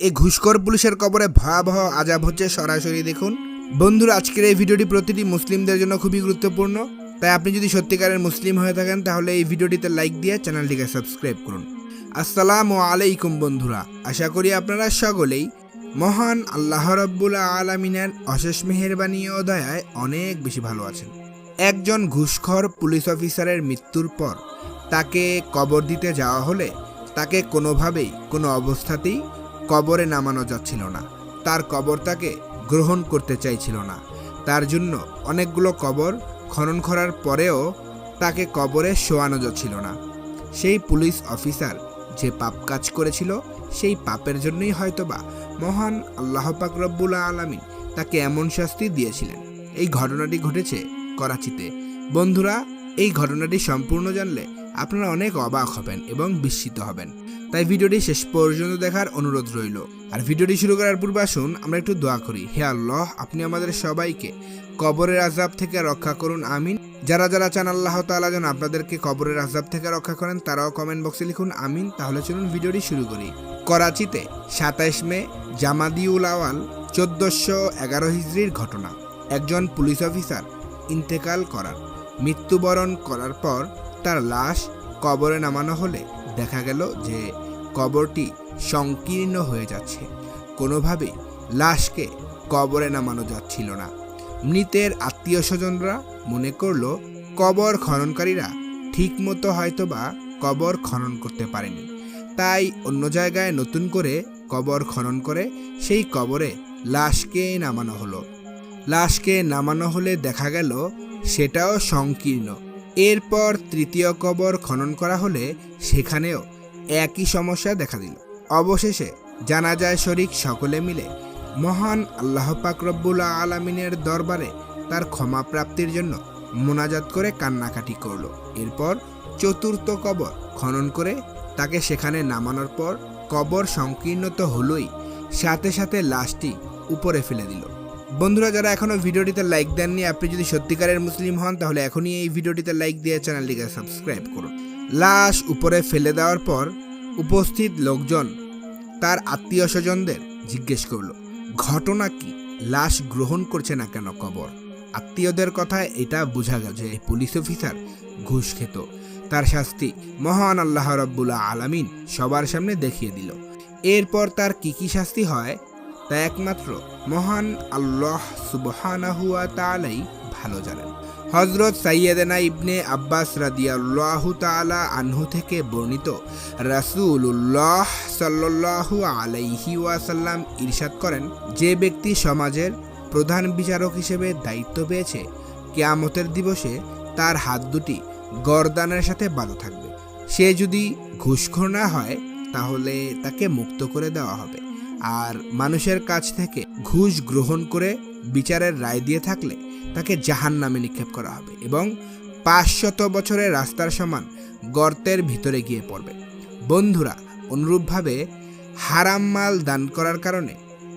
এই ঘুষখোর পুলিশের কবরে ভয়াবহ আজাব হচ্ছে সরাসরি দেখুন। বন্ধুরা, আজকের এই ভিডিওটি প্রতিটি মুসলিমদের জন্য খুবই গুরুত্বপূর্ণ। তাই আপনি যদি সত্যিকারের মুসলিম হয়ে থাকেন, তাহলে এই ভিডিওটিতে লাইক দিয়ে চ্যানেলটিকে সাবস্ক্রাইব করুন। আসসালামু আলাইকুম বন্ধুরা, আশা করি আপনারা সকলেই মহান আল্লাহ রব্বুল আলমিনের অশেষ মেহেরবানি ও দয়ায় অনেক বেশি ভালো আছেন। একজন ঘুষখর পুলিশ অফিসারের মৃত্যুর পর তাকে কবর দিতে যাওয়া হলে তাকে কোনোভাবেই, কোনো অবস্থাতেই কবরে নামানো যাচ্ছিল না। তার কবর তাকে গ্রহণ করতে চাইছিল না। তার জন্য অনেকগুলো কবর খনন করার পরেও তাকে কবরে শোয়ানো যাচ্ছিল না। সেই পুলিশ অফিসার যে পাপ কাজ করেছিল, সেই পাপের জন্যই হয়তোবা মহান আল্লাহ পাক রব্বুল আলমিন তাকে এমন শাস্তি দিয়েছিলেন। এই ঘটনাটি ঘটেছে করাচিতে। বন্ধুরা, এই ঘটনাটি সম্পূর্ণ জানলে আপনারা অনেক অবাক হবেন এবং বিস্মিত হবেন। তাই ভিডিওটি শেষ পর্যন্ত দেখার অনুরোধ রইল। আর ভিডিওটি শুরু করার পূর্বে আসুন, আমরা একটু দোয়া করি। হে আল্লাহ, আপনি আমাদের সবাইকে কবরের আজাব থেকে রক্ষা করুন, আমিন। যারা যারা চান আল্লাহ তাআলা যেন আপনাদেরকে কবরের আজাব থেকে রক্ষা করেন, তারাও কমেন্ট বক্সে লিখুন, আমিন। তাহলে চলুন ভিডিওটি শুরু করি। করাচিতে সাতাইশ মে জামাদিউল আওয়াল চোদ্দশো এগারো হিজড়ির ঘটনা। একজন পুলিশ অফিসার ইন্তেকাল করার, মৃত্যুবরণ করার পর তার লাশ কবরে নামানো হলে দেখা গেল যে কবরটি সংকীর্ণ হয়ে যাচ্ছে। কোনোভাবেই লাশকে কবরে নামানো যাচ্ছিল না। মৃতের আত্মীয় স্বজনরা মনে করল কবর খননকারীরা ঠিকমতো হয়তোবা কবর খনন করতে পারেনি। তাই অন্য জায়গায় নতুন করে কবর খনন করে সেই কবরে লাশকে নামানো হলো। লাশকে নামানো হলে দেখা গেল সেটাও সংকীর্ণ। এরপর তৃতীয় কবর খনন করা হলে সেখানেও একই সমস্যা দেখা দিল। অবশেষে জানাজায় শরিক সকলে মিলে মহান আল্লাহ পাক রব্বুল আলমিনের দরবারে তার ক্ষমা প্রাপ্তির জন্য মোনাজাত করে কান্নাকাটি করল। এরপর চতুর্থ কবর খনন করে তাকে সেখানে নামানোর পর কবর সংকীর্ণ তো হলোই সাথে সাথে লাশটি উপরে ফেলে দিল। বন্ধুরা, যারা এখনও ভিডিওটিতে লাইক দেননি, আপনি যদি সত্যিকারের মুসলিম হন, তাহলে এখনই এই ভিডিওটিতে লাইক দিয়ে চ্যানেলটিকে সাবস্ক্রাইব করুন। লাশ উপরে ফেলে দেওয়ার পর উপস্থিত লোকজন তার আত্মীয় স্বজনদের জিজ্ঞেস করল, ঘটনা কি? লাশ গ্রহণ করছে না কেন কবর? আত্মীয়দের কথায় এটা বোঝা গেল যে পুলিশ অফিসার ঘুষ খেত। তার শাস্তি মহান আল্লাহ রব্বুল্লা আলামিন সবার সামনে দেখিয়ে দিল। এরপর তার কি কি শাস্তি হয়? তা একমাত্র মহান আল্লাহ সুবহানাহুয়া তাআলাই ভালো জানেন। হজরত সাইয়েদেনা ইবনে আব্বাস রাদিয়াল্লাহু তাআলা আনহু থেকে বর্ণিত রাসূলুল্লাহ সাল্লাল্লাহু আলাইহি ওয়াসাল্লাম ইরশাদ করেন, যে ব্যক্তি সমাজের প্রধান বিচারক হিসেবে দায়িত্ব পেয়েছে, কেয়ামতের দিবসে তার হাত দুটি গরদানের সাথে বাঁধা থাকবে। সে যদি ঘুষখোর না হয়, তাহলে তাকে মুক্ত করে দেওয়া হবে। আর মানুষের কাছ থেকে ঘুষ গ্রহণ করে বিচারের রায় দিয়ে থাকলে তাকে জাহান নামে নিক্ষেপ করা হবে এবং পাঁচশত বছরের রাস্তার সমান গর্তের ভিতরে গিয়ে পড়বে। বন্ধুরা, অনুরূপভাবে হারাম মাল দান করার কারণে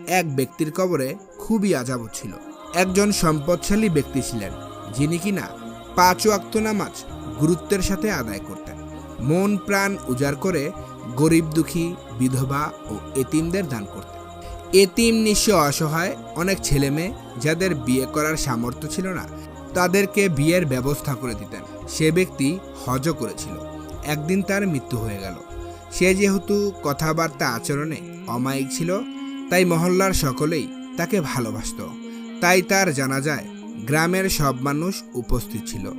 এক ব্যক্তির কবরে খুবই আজাব ছিল। একজন সম্পদশালী ব্যক্তি ছিলেন, যিনি কিনা পাঁচ ওয়াক্ত নামাজ গুরুত্বের সাথে আদায় করতেন। মন প্রাণ উজাড় করে গরিব দুঃখী, বিধবা ও এতিমদের দান করতেন এতিম নিঃস্ব অসহায়, অনেক ছেলে মেয়ে যাদের বিয়ে করার সামর্থ্য ছিল না, তাদেরকে বিয়ের ব্যবস্থা করে দিতেন। সে ব্যক্তি হজও করেছিল। একদিন তার মৃত্যু হয়ে গেল। সে যেহেতু কথাবার্তা আচরণে অমায়িক ছিল, তাই মহল্লার সকলেই তাকে ভালোবাসত। তাই তার জানা যায় গ্রামের সব মানুষ উপস্থিত ছিল।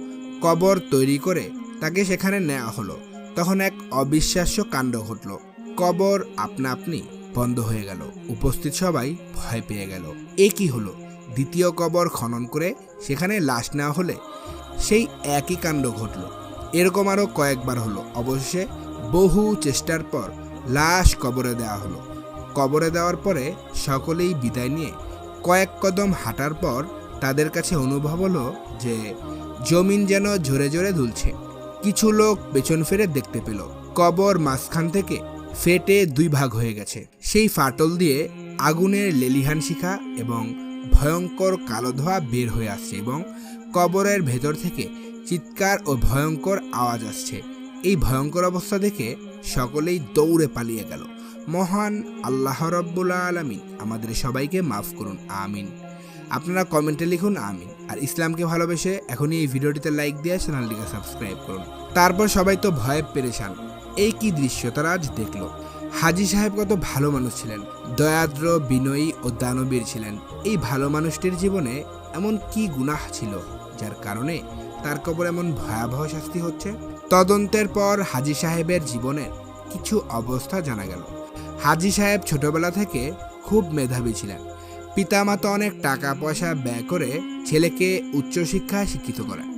কবর তৈরি করে তাকে সেখানে নেওয়া হলো। তখন এক অবিশ্বাস্য কাণ্ড ঘটল। কবর আপনা আপনি বন্ধ হয়ে গেল। উপস্থিত সবাই ভয় পেয়ে গেল। এ কি হলো? দ্বিতীয় কবর খনন করে সেখানে লাশ নেওয়া হলে সেই একই কাণ্ড ঘটল। এরকম আরও কয়েকবার হলো। অবশেষে বহু চেষ্টার পর লাশ কবরে দেওয়া হলো। কবরে দেওয়ার পরে সকলেই বিদায় নিয়ে কয়েক কদম হাঁটার পর তাদের কাছে অনুভব হলো যে জমিন যেন জোরে জোরে দুলছে। কিছু লোক পেছন ফিরে দেখতে পেল। কবর মাঝখান থেকে ফেটে দুই ভাগ হয়ে গেছে। সেই ফাটল দিয়ে আগুনের লেলিহান শিখা এবং ভয়ঙ্কর কালো ধোঁয়া বের হয়ে আসছে এবং কবরের ভেতর থেকে চিৎকার ও ভয়ঙ্কর আওয়াজ আসছে। এই ভয়ঙ্কর অবস্থা দেখে সকলেই দৌড়ে পালিয়ে গেল। মহান আল্লাহ রব্বুল আলমিন আমাদের সবাইকে মাফ করুন, আমিন। আপনারা কমেন্টে লিখুন আমি আর ইসলামকে ভালোবেসে এখনই এই ভিডিওটিতে লাইক দিয়ে চ্যানেলটিকে সাবস্ক্রাইব করুন। তারপর সবাই তো ভয়ে পেরেছান এই কি দৃশ্য তারা আজ দেখল? হাজি সাহেব কত ভালো মানুষ ছিলেন। দয়াদ্র, বিনয়ী ও দানবীর ছিলেন। এই ভালো মানুষটির জীবনে এমন কি গুনাহ ছিল, যার কারণে তার কবর এমন ভয়াবহ শাস্তি হচ্ছে? তদন্তের পর হাজি সাহেবের জীবনের কিছু অবস্থা জানা গেল। হাজি সাহেব ছোটবেলা থেকে খুব মেধাবী ছিলেন। পিতামাতা অনেক টাকা পয়সা ব্যয় করে ছেলেকে উচ্চশিক্ষায় শিক্ষিত করেন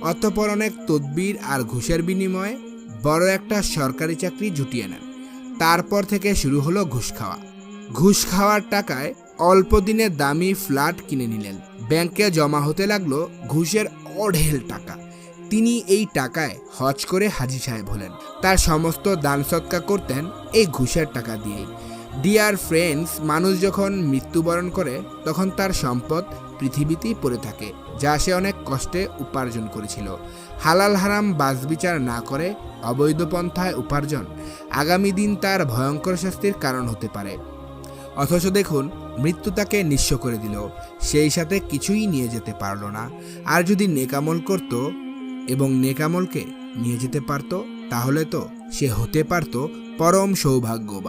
অতঃপর অনেক তদবির আর ঘুষের বিনিময়ে বড় একটা সরকারি চাকরি জুটিয়ে নেন। তারপর থেকে শুরু হলো ঘুষ খাওয়া। ঘুষ খাওয়ার টাকায় অল্প দিনে দামি ফ্ল্যাট কিনে নিলেন। ব্যাংকে জমা হতে লাগল ঘুষের অঢেল টাকা। তিনি এই টাকায় হজ করে হাজি সাহেব হলেন। তার সমস্ত দান সৎকা করতেন এই ঘুষের টাকা দিয়েই। ডিয়ার ফ্রেন্ডস মানুষ যখন মৃত্যুবরণ করে, তখন তার সম্পদ পৃথিবীতেই পড়ে থাকে, যা সে অনেক কষ্টে উপার্জন করেছিল। হালাল হারাম বাসবিচার না করে অবৈধ পন্থায় উপার্জন আগামী দিন তার ভয়ঙ্কর শাস্তির কারণ হতে পারে। অথচ দেখুন, মৃত্যু তাকে নিঃস্ব করে দিল, সেই সাথে কিছুই নিয়ে যেতে পারল না। আর যদি নেকামল করত এবং নেকামলকে নিয়ে যেতে পারত, তাহলে তো সে হতে পারত পরম সৌভাগ্যবান।